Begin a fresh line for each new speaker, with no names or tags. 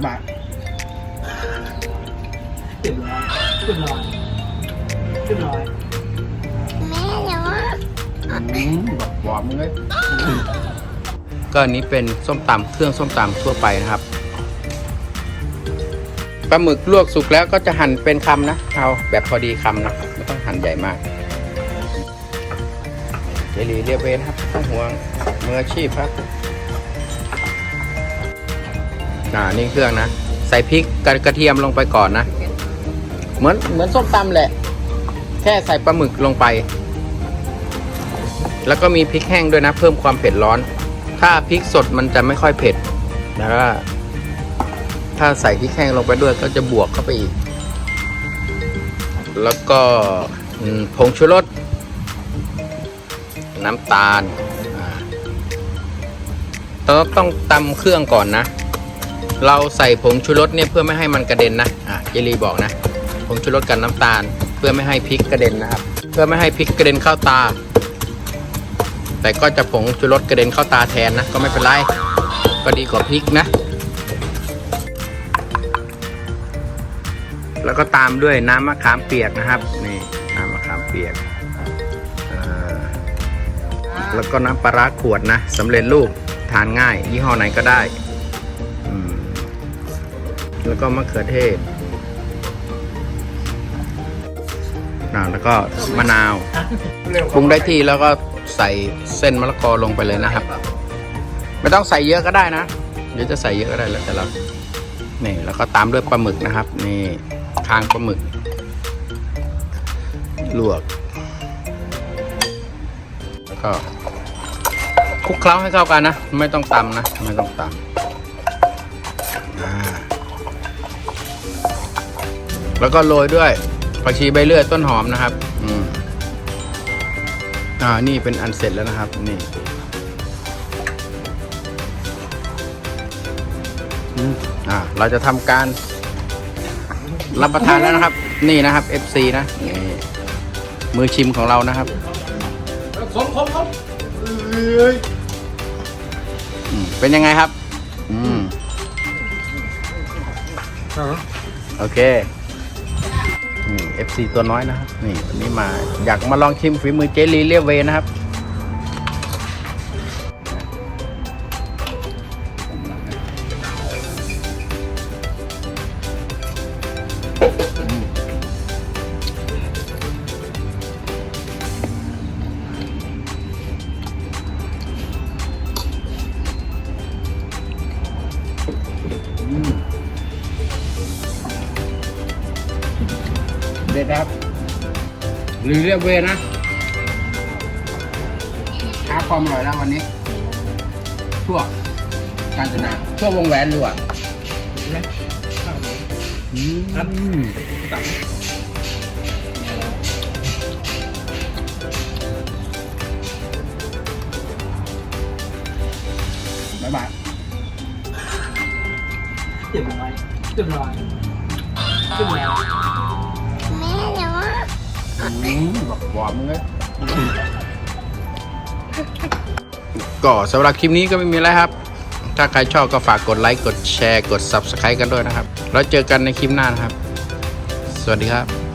ายบาย
เรียบร้อยเรียบร้อยเรียบร้อย
แม่เดี๋ยวว่า
อืมบอกหวานเลย
ก็อันนี้เป็นส้มตำเครื่องส้มตำทั่วไปนะครับปลาหมึกลวกสุกแล้วก็จะหั่นเป็นคำนะ เอาแบบพอดีคำนะไม่ต้องหั่นใหญ่มากเจลีเรียบเวนครับต้องห่วงมืออาชีพครับ อ่านี่เครื่องนะ ใส่พริกกระกระเทียมลงไปก่อนนะ เหมือนเหมือนส้มตำแหละ แค่ใส่ปลาหมึกลงไป แล้วก็มีพริกแห้งด้วยนะ เพิ่มความเผ็ดร้อน ถ้าพริกสดมันจะไม่ค่อยเผ็ดแล้วก็ถ้าใส่พริกแห้งลงไปด้วยก็จะบวกเข้าไปอีก แล้วก็ผงชูรส น้ำตาลเราต้องตำเครื่องก่อนนะ เราใส่ผงชูรสเนี่ยเพื่อไม่ให้มันกระเด็นนะอะเจลีบอกนะ ผงชูรสกับน้ำตาล เพื่อไม่ให้พริกกระเด็นนะครับ เพื่อไม่ให้พริกกระเด็นเข้าตา แต่ก็จะผงชูรสกระเด็นเข้าตาแทนนะ ก็ไม่เป็นไร ก็ดีกว่าพริกนะ แล้วก็ตามด้วยน้ำมะขามเปียกนะครับนี่น้ำมะขามเปียกแล้วก็น้ำปลาร้าขวดนะสำเร็จรูปทานง่าย ยี่ห้อไหนก็ได้ แล้วก็มะเขือเทศอ่าแล้วก็มะนาวปรุงได้ที่แล้วก็ใส่เส้นมะละกอลงไปเลยนะครับ ไม่ต้องใส่เยอะก็ได้นะเดี๋ยวจะใส่เยอะก็ได้แล้วแต่เรานี่แล้วก็ตามด้วยปลาหมึกนะครับ นี่คางปลาหมึก ลวก แล้วก็คลุกเคล้าให้เข้ากันนะ ไม่ต้องตำนะ ไม่ต้องตำ แล้วก็โรยด้วยผักชีใบเลื่อยต้นหอมนะครับ อืมอ่า นี่เป็นอันเสร็จแล้วนะครับ นี่อืมอ่า เราจะทำการ รับประทานแล้วนะครับ นี่นะครับ FC นะนี่มือชิมของเรานะครับ
คมคมคมเอ้ย
อืมเป็นยังไงครับ อืมโอเค นี่ FC ตัวน้อยนะครับ นี่วันนี้มาอยากมาลองชิมฝีมือเจลีเรียเวนะครับ
เด็ดครับ หรือเรียบเวนะหาความอร่อยแล้ววันนี้ทั่วกาญจนาทั่ววงแหวนด้วยอืมบ๊ายบาย
เรียบร้อยเรียบร้อยเรียบร้อย
แม่เดี๋ยวว่า
อืมบอกหวานเลย
ก็สำหรับคลิปนี้ก็ไม่มีอะไรครับ ถ้าใครชอบก็ฝากกดไลค์ กดแชร์ กด Subscribe กันด้วยนะครับ แล้วเจอกันในคลิปหน้านะครับ สวัสดีครับ